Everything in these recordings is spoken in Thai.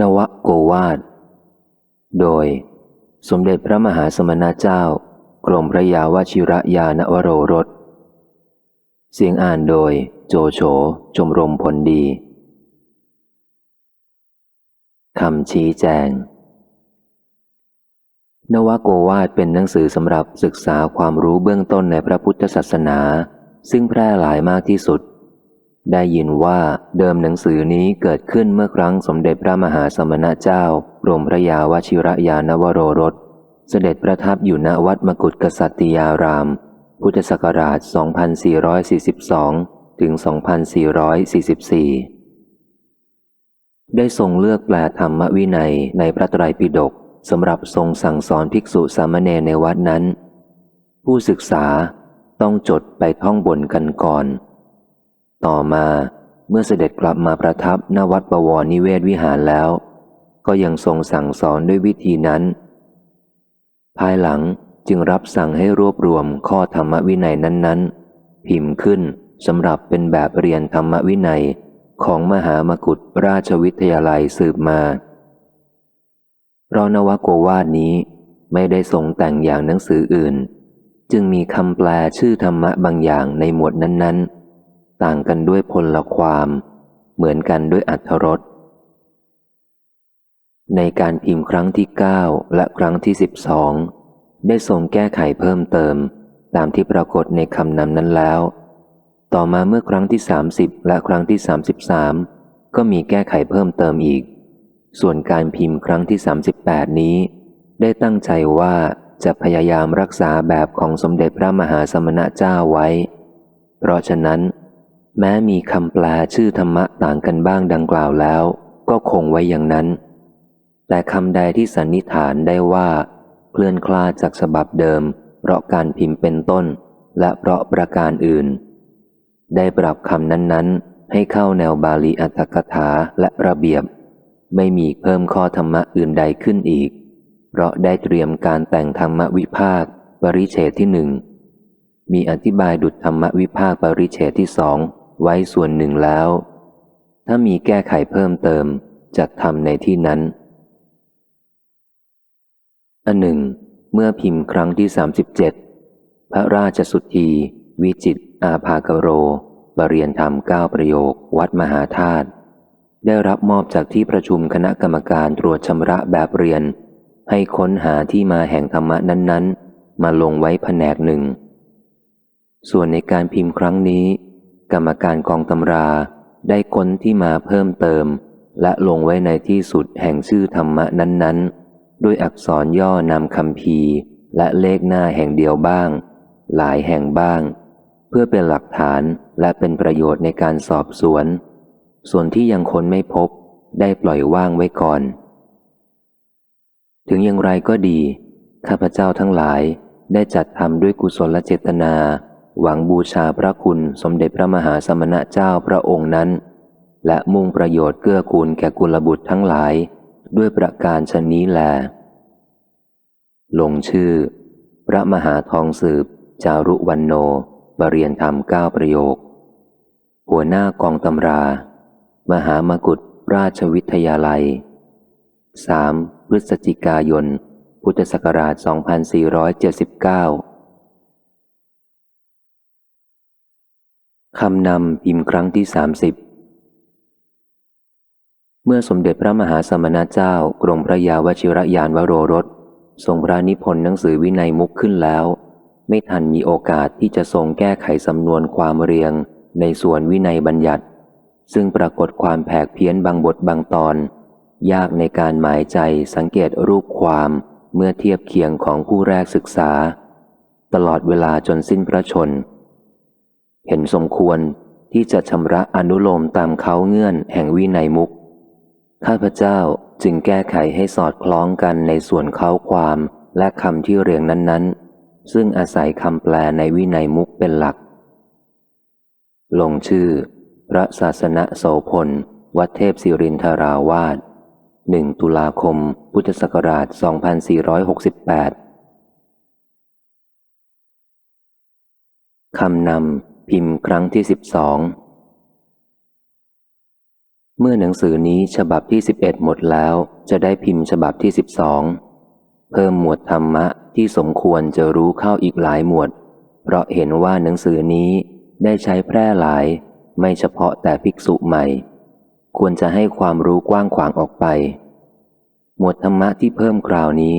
นวโกวาท โดย สมเด็จพระมหาสมณเจ้า กรมพระยาวชิระยานวโรรส เสียงอ่านโดยโจโฉจมรมผลดีคำชี้แจง นวโกวาทเป็นหนังสือสำหรับศึกษาความรู้เบื้องต้นในพระพุทธศาสนา ซึ่งแพร่หลายมากที่สุด ได้ยินว่าเดิมหนังสือนี้เกิดขึ้นเมื่อครั้งสมเด็จพระมหาสมณเจ้ากรมพระยาวชิระยานวโรรส เสด็จประทับอยู่ณวัดมกุฏกษัตริยาราม พุทธศักราช 2442 ถึง 2444 ได้ทรงเลือกแปลธรรมวินัยในพระไตรปิฎกสำหรับทรงสั่งสอนภิกษุสามเณรในวัดนั้น ผู้ศึกษาต้องจดไปท่องบนกันก่อน ต่อมาเมื่อเสด็จกลับมาประทับณวัดประวรนิเวศวิหารแล้ว ก็ยังทรงสั่งสอนด้วยวิธีนั้น ภายหลังจึงรับสั่งให้รวบรวมข้อธรรมวินัยนั้น ๆ พิมพ์ขึ้นสำหรับเป็นแบบเรียนธรรมวินัยของมหามกุฏราชวิทยาลัยสืบมาเพราะนวโกวาดนี้ไม่ได้ทรงแต่งอย่างหนังสืออื่น จึงมีคำแปลชื่อธรรมะบางอย่างในหมวดนั้น ๆ ต่างกันด้วยพลลความ เหมือนกันด้วยอัธรสในการพิมพ์ครั้งที่เก้าและครั้งที่สิบสองได้ทรงแก้ไขเพิ่มเติม ตามที่ปรากฏในคำนำนั้นแล้ว ต่อมาเมื่อครั้งที่สามสิบและครั้งที่สามสิบสามก็มีแก้ไขเพิ่มเติมอีก ส่วนการพิมพ์ครั้งที่ 38 นี้ ได้ตั้งใจว่าจะพยายามรักษาแบบของสมเด็จพระมหาสมณเจ้าไว้ เพราะฉะนั้น แม้มีคำแปลชื่อธรรมะต่างกันบ้างดังกล่าวแล้ว ก็คงไว้อย่างนั้น แต่คำใดที่สันนิษฐานได้ว่าเคลื่อนคลาดจากฉบับเดิม เพราะการพิมพ์เป็นต้น และเพราะประการอื่น ได้ปรับคำนั้นๆ ให้เข้าแนวบาลีอัตถกถาและระเบียบ ไม่มีเพิ่มข้อธรรมะอื่นใดขึ้นอีก เพราะได้เตรียมการแต่งธรรมวิภาคปริเฉทที่หนึ่งมีอธิบายดุจธรรมวิภาคปริเฉทที่สอง ไว้ส่วนหนึ่งแล้ว ถ้ามีแก้ไขเพิ่มเติมจัดทำในที่นั้น อันหนึ่ง เมื่อพิมพ์ครั้งที่สามสิบเจ็ดพระราชสุธีวิจิตอาภากโรบเรียนธรรมเก้าประโยค วัดมหาธาตุได้รับมอบจากที่ประชุมคณะกรรมการตรวจชำระแบบเรียน ให้ค้นหาที่มาแห่งธรรมะนั้น ๆ มาลงไว้แผนกหนึ่ง ส่วนในการพิมพ์ครั้งนี้ กรรมการกองตำราได้ค้นที่มาเพิ่มเติม และลงไว้ในที่สุดแห่งชื่อธรรมะนั้นๆ ด้วยอักษรย่อนำคำพีและเลขหน้าแห่งเดียวบ้าง หลายแห่งบ้าง เพื่อเป็นหลักฐานและเป็นประโยชน์ในการสอบสวน ส่วนที่ยังค้นไม่พบได้ปล่อยว่างไว้ก่อน ถึงอย่างไรก็ดี ข้าพเจ้าทั้งหลายได้จัดทำด้วยกุศลเจตนา หวังบูชาพระคุณสมเด็จพระมหาสมณะเจ้าพระองค์นั้น และมุ่งประโยชน์เกื้อกูลแก่กุลบุตรทั้งหลาย ด้วยประการชนนี้แล ลงชื่อ พระมหาทองสืบ จารุวันโนบเรียนธรรมเก้าประโยค หัวหน้ากองตำรา มหามกุฏราชวิทยาลัย 3. พฤศจิกายน พุทธศักราช 2479 คำนำพิมพ์ครั้งที่30เมื่อสมเด็จพระมหาสมณเจ้ากรมพระยาวชิรยานวโรรสทรงพระนิพนธ์หนังสือวินัยมุกขึ้นแล้ว ไม่ทันมีโอกาสที่จะทรงแก้ไขสำนวนความเรียงในส่วนวินัยบัญญัติ ซึ่งปรากฏความแผกเพี้ยนบางบทบางตอน ยากในการหมายใจสังเกตรูปความเมื่อเทียบเคียงของผู้แรกศึกษา ตลอดเวลาจนสิ้นพระชน เห็นสมควรที่จะชำระอนุโลมตามเขาเงื่อนแห่งวินัยมุก ข้าพเจ้าจึงแก้ไขให้สอดคล้องกันในส่วนเขาความและคำที่เรียงนั้นๆ ซึ่งอาศัยคำแปลในวินัยมุกเป็นหลัก ลงชื่อ พระศาสนโสพล วัดเทพศิรินทราวาสหนึ่งตุลาคม พุทธศักราช 2468 คำนำ พิมพ์ครั้งที่12เมื่อหนังสือนี้ฉบับที่11หมดแล้ว จะได้พิมพ์ฉบับที่12เพิ่มหมวดธรรมะที่สมควรจะรู้เข้าอีกหลายหมวด เพราะเห็นว่าหนังสือนี้ได้ใช้แพร่หลาย ไม่เฉพาะแต่ภิกษุใหม่ ควรจะให้ความรู้กว้างขวางออกไป หมวดธรรมะที่เพิ่มคราวนี้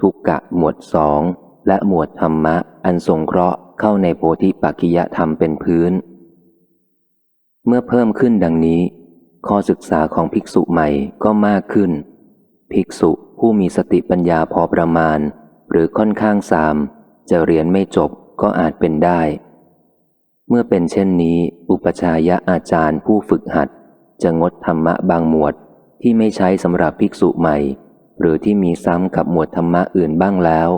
ทุกกะหมวดสองและหมวดธรรมะอันสงเคราะห์ เข้าในโพธิปักกิยธรรมเป็นพื้น เมื่อเพิ่มขึ้นดังนี้ ข้อศึกษาของภิกษุใหม่ก็มากขึ้น ภิกษุผู้มีสติปัญญาพอประมาณ หรือค่อนข้างสาม จะเรียนไม่จบก็อาจเป็นได้ เมื่อเป็นเช่นนี้ อุปชายะอาจารย์ผู้ฝึกหัด จะงดธรรมะบางหมวดที่ไม่ใช้สำหรับภิกษุใหม่ หรือที่มีซ้ำกับหมวดธรรมะอื่นบ้างแล้ว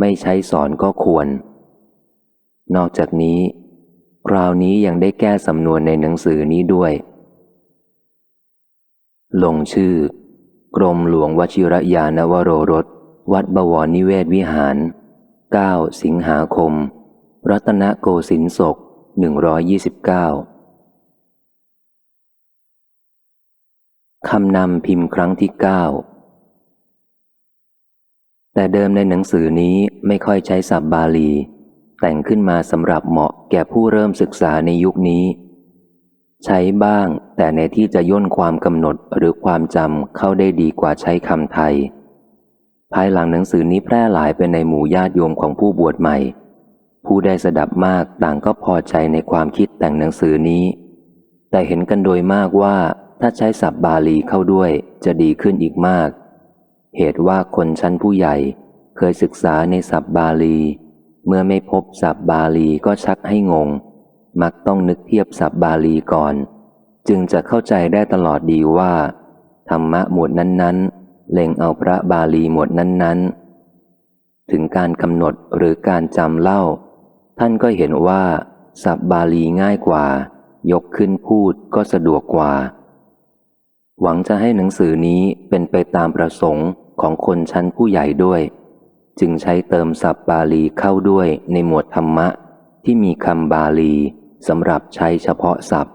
ไม่ใช้สอนก็ควร นอกจากนี้ คราวนี้ยังได้แก้สำนวนในหนังสือนี้ด้วย ลงชื่อ กรมหลวงวชิรยานวโรรส วัดบวรนิเวศวิหาร 9 สิงหาคม รัตนโกสินทร์ศก 129 คำนำพิมพ์ครั้งที่เก้าแต่เดิมในหนังสือนี้ไม่ค่อยใช้ศัพท์บาลี แต่งขึ้นมาสำหรับเหมาะแก่ผู้เริ่มศึกษาในยุคนี้ ใช้บ้างแต่ในที่จะย่นความกำหนดหรือความจำเข้าได้ดีกว่าใช้คำไทย ภายหลังหนังสือนี้แพร่หลายไปในหมู่ญาติโยมของผู้บวชใหม่ ผู้ได้สดับมากต่างก็พอใจในความคิดแต่งหนังสือนี้ แต่เห็นกันโดยมากว่าถ้าใช้ศัพท์บาลีเข้าด้วยจะดีขึ้นอีกมาก เหตุว่าคนชั้นผู้ใหญ่เคยศึกษาในศัพท์บาลี เมื่อไม่พบศัพท์บาลีก็ชักให้งง มักต้องนึกเทียบศัพท์บาลีก่อน จึงจะเข้าใจได้ตลอดดีว่า ธรรมะหมวดนั้นๆ เล็งเอาพระบาลีหมวดนั้นๆ ถึงการกำหนดหรือการจำเล่า ท่านก็เห็นว่าศัพท์บาลีง่ายกว่า ยกขึ้นพูดก็สะดวกกว่า หวังจะให้หนังสือนี้เป็นไปตามประสงค์ของคนชั้นผู้ใหญ่ด้วย จึงใช้เติมศัพท์บาลีเข้าด้วยในหมวดธรรมะ ที่มีคำบาลีสำหรับใช้เฉพาะศัพท์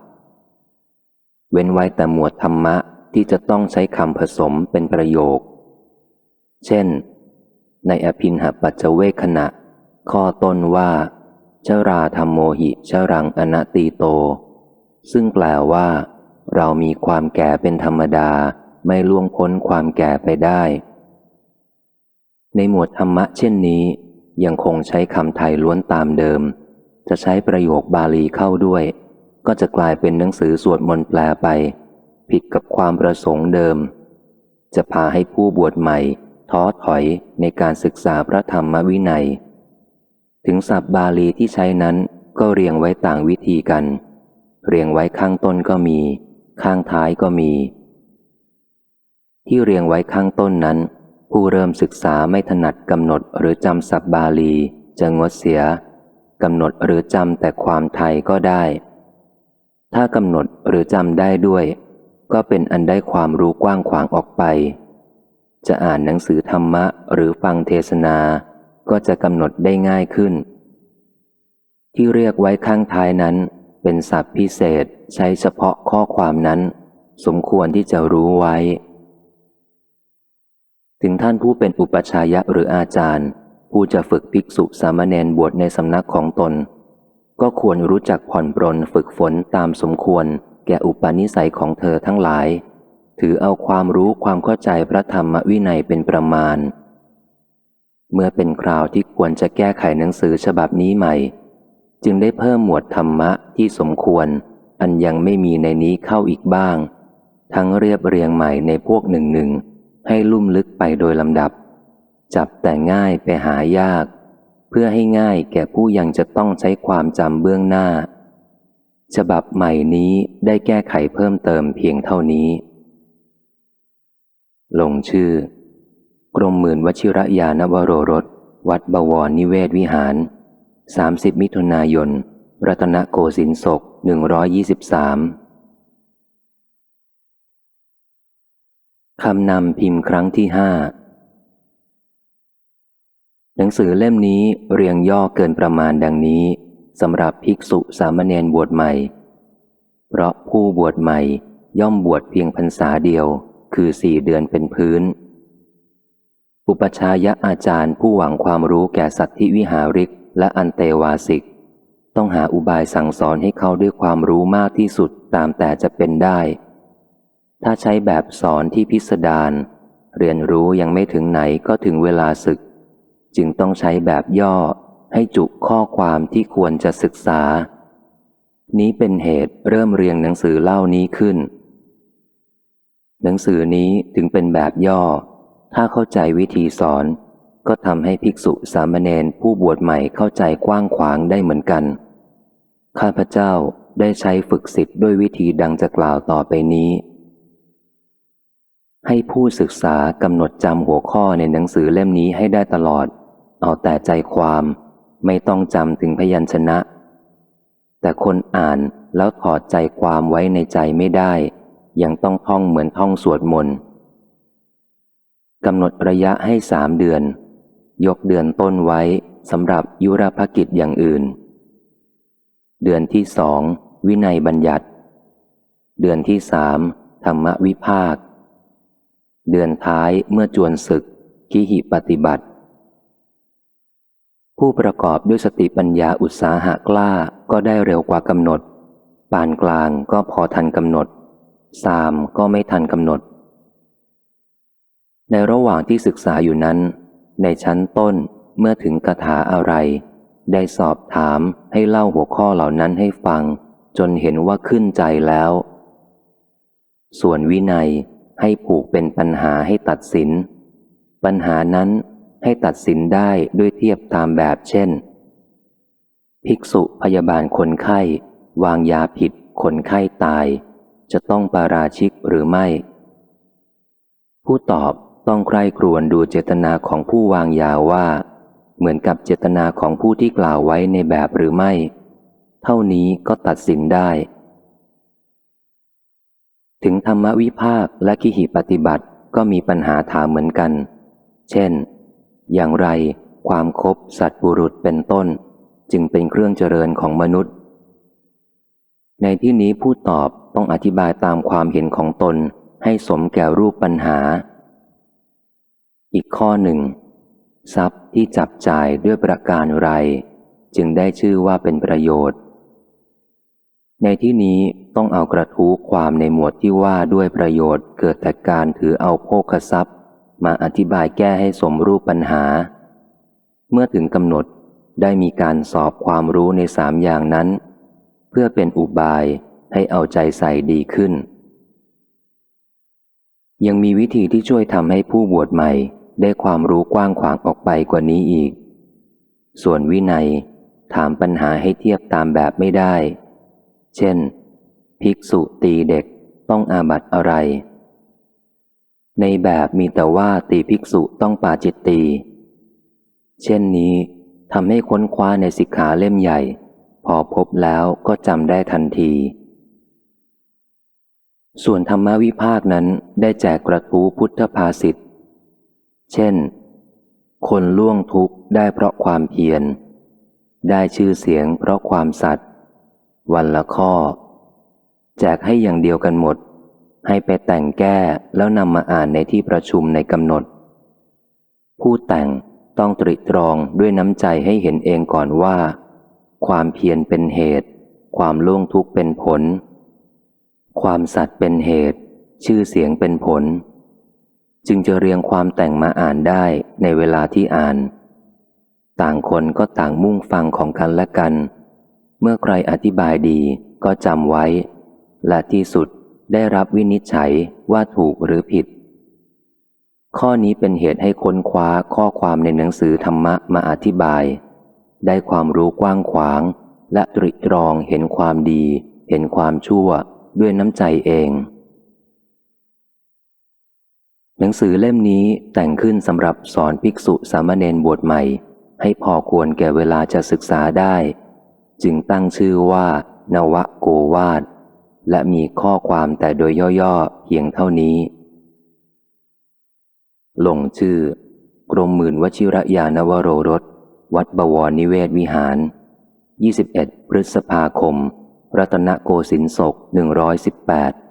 เว้นไว้แต่หมวดธรรมะที่จะต้องใช้คำผสมเป็นประโยค เช่น ในอภินหปัจเจเวขณะ ข้อต้นว่าชราธรรมโมหิชรังอนัตตีโต ซึ่งแปลว่า เรามีความแก่เป็นธรรมดาไม่ล่วงพ้นความแก่ไปได้ ในหมวดธรรมะเช่นนี้ยังคงใช้คำไทยล้วนตามเดิม จะใช้ประโยคบาลีเข้าด้วย ก็จะกลายเป็นหนังสือสวดมนต์แปลไป ผิดกับความประสงค์เดิม จะพาให้ผู้บวชใหม่ ท้อถอยในการศึกษาพระธรรมวินัย ถึงศัพท์บาลีที่ใช้นั้นก็เรียงไว้ต่างวิธีกัน เรียงไว้ข้างต้นก็มี ข้างท้ายก็มี ที่เรียงไว้ข้างต้นนั้น ผู้เริ่มศึกษาไม่ถนัดกำหนดหรือจำศัพท์บาลี จะงดเสียกำหนดหรือจำแต่ความไทยก็ได้ ถ้ากำหนดหรือจำได้ด้วย ก็เป็นอันได้ความรู้กว้างขวางออกไป จะอ่านหนังสือธรรมะหรือฟังเทศนา ก็จะกำหนดได้ง่ายขึ้น ที่เรียกไว้ข้างท้ายนั้น เป็นศัพท์พิเศษใช้เฉพาะข้อความนั้น สมควรที่จะรู้ไว้ ถึงท่านผู้เป็นอุปชายะหรืออาจารย์ ผู้จะฝึกภิกษุสามเณรบวชในสำนักของตน ก็ควรรู้จักผ่อนปรนฝึกฝนตามสมควร แก่อุปนิสัยของเธอทั้งหลาย ถือเอาความรู้ความเข้าใจพระธรรมวินัยเป็นประมาณ เมื่อเป็นคราวที่ควรจะแก้ไขหนังสือฉบับนี้ใหม่ จึงได้เพิ่มหมวดธรรมะที่สมควร อันยังไม่มีในนี้เข้าอีกบ้าง ทั้งเรียบเรียงใหม่ในพวกหนึ่งหนึ่ง ให้ลุ่มลึกไปโดยลำดับ จับแต่ง่ายไปหายาก เพื่อให้ง่ายแก่ผู้ยังจะต้องใช้ความจำเบื้องหน้า ฉบับใหม่นี้ได้แก้ไขเพิ่มเติมเพียงเท่านี้ ลงชื่อ กรมหมื่นวชิระยานวโรรส วัดบวรนิเวศวิหาร 30 มิถุนายน รัตนโกสินทร์ศก123 คำนำพิมพ์ครั้งที่ห้าหนังสือเล่มนี้เรียงย่อเกินประมาณดังนี้สำหรับภิกษุสามเณรบวชใหม่ เพราะผู้บวชใหม่ย่อมบวชเพียงพรรษาเดียว คือสี่เดือนเป็นพื้น อุปชายะอาจารย์ผู้หวังความรู้แก่สัตธิวิหาริกและอันเตวาสิก ต้องหาอุบายสั่งสอนให้เขาด้วยความรู้มากที่สุดตามแต่จะเป็นได้ ถ้าใช้แบบสอนที่พิสดารเรียนรู้ยังไม่ถึงไหนก็ถึงเวลาศึก จึงต้องใช้แบบย่อให้จุข้อความที่ควรจะศึกษา นี้เป็นเหตุเริ่มเรียงหนังสือเล่านี้ขึ้น หนังสือนี้ถึงเป็นแบบย่อ ถ้าเข้าใจวิธีสอน ก็ทำให้ภิกษุสามเณรผู้บวชใหม่เข้าใจกว้างขวางได้เหมือนกัน ข้าพเจ้าได้ใช้ฝึกสิทธิ์ด้วยวิธีดังจะกล่าวต่อไปนี้ ให้ผู้ศึกษากำหนดจำหัวข้อในหนังสือเล่มนี้ให้ได้ตลอด เอาแต่ใจความไม่ต้องจำถึงพยัญชนะ แต่คนอ่านแล้วถอดใจความไว้ในใจไม่ได้ ยังต้องท่องเหมือนท่องสวดมนต์กำหนดระยะให้สามเดือน ยกเดือนต้นไว้สำหรับยุรภกิจอย่างอื่น เดือนที่สองวินัยบัญญัติ เดือนที่สามธรรมวิภาค เดือนท้ายเมื่อจวนศึกกิหิปฏิบัติ ผู้ประกอบด้วยสติปัญญาอุตสาหะกล้าก็ได้เร็วกว่ากำหนด ปานกลางก็พอทันกำหนด สามก็ไม่ทันกำหนด ในระหว่างที่ศึกษาอยู่นั้น ในชั้นต้นเมื่อถึงคาถาอะไร ได้สอบถามให้เล่าหัวข้อเหล่านั้นให้ฟัง จนเห็นว่าขึ้นใจแล้ว ส่วนวินัย ให้ผูกเป็นปัญหาให้ตัดสิน ปัญหานั้นให้ตัดสินได้ด้วยเทียบตามแบบเช่น ภิกษุพยาบาลคนไข้ วางยาผิด คนไข้ตาย จะต้องปาราชิกหรือไม่ ผู้ตอบต้องใคร่ครวญดูเจตนาของผู้วางยาว่า เหมือนกับเจตนาของผู้ที่กล่าวไว้ในแบบหรือไม่ เท่านี้ก็ตัดสินได้ ถึงธรรมวิภาคและกิหิปฏิบัติก็มีปัญหาถามเหมือนกัน เช่น อย่างไรความคบสัตว์บุรุษเป็นต้น จึงเป็นเครื่องเจริญของมนุษย์ ในที่นี้ผู้ตอบต้องอธิบายตามความเห็นของตนให้สมแก่รูปปัญหา อีกข้อหนึ่ง ทรัพย์ที่จับจ่ายด้วยประการไร จึงได้ชื่อว่าเป็นประโยชน์ ในที่นี้ต้องเอากระทู้ความในหมวดที่ว่าด้วยประโยชน์เกิดแต่การถือเอาโภคทรัพย์ มาอธิบายแก้ให้สมรูปปัญหา เมื่อถึงกำหนดได้มีการสอบความรู้ในสามอย่างนั้น เพื่อเป็นอุบายให้เอาใจใส่ดีขึ้น ยังมีวิธีที่ช่วยทำให้ผู้บวชใหม่ได้ความรู้กว้างขวางออกไปกว่านี้อีก ส่วนวินัยถามปัญหาให้เทียบตามแบบไม่ได้ เช่น ภิกษุตีเด็กต้องอาบัตอะไร ในแบบมีแต่ว่าตีภิกษุต้องปาจิตตี เช่นนี้ทำให้ค้นคว้าในสิกขาเล่มใหญ่ พอพบแล้วก็จำได้ทันที ส่วนธรรมวิภาคนั้นได้แจกกระทู้พุทธภาษิตเช่น คนล่วงทุกข์ได้เพราะความเพียร ได้ชื่อเสียงเพราะความสัตย์ วันละข้อ แจกให้อย่างเดียวกันหมด ให้ไปแต่งแก้แล้วนำมาอ่านในที่ประชุมในกำหนด ผู้แต่งต้องตริตรองด้วยน้ำใจให้เห็นเองก่อนว่า ความเพียรเป็นเหตุ ความล่วงทุกข์เป็นผล ความสัตย์เป็นเหตุ ชื่อเสียงเป็นผล จึงจะเรียงความแต่งมาอ่านได้ในเวลาที่อ่าน ต่างคนก็ต่างมุ่งฟังของกันและกัน เมื่อใครอธิบายดีก็จำไว้ และที่สุดได้รับวินิจฉัยว่าถูกหรือผิด ข้อนี้เป็นเหตุให้ค้นคว้าข้อความในหนังสือธรรมะมาอธิบาย ได้ความรู้กว้างขวาง และตริตรองเห็นความดี เห็นความชั่วด้วยน้ำใจเอง หนังสือเล่มนี้แต่งขึ้นสำหรับสอนภิกษุสามเณรบวชใหม่ ให้พอควรแก่เวลาจะศึกษาได้ จึงตั้งชื่อว่า นวโกวาดและมีข้อความแต่โดยย่อๆเพียงเท่านี้ ลงชื่อ กรมหมื่นวชิระยานวโรรส วัดบวรนิเวศวิหาร 21 พฤษภาคม รัตนโกสินทร์ศก118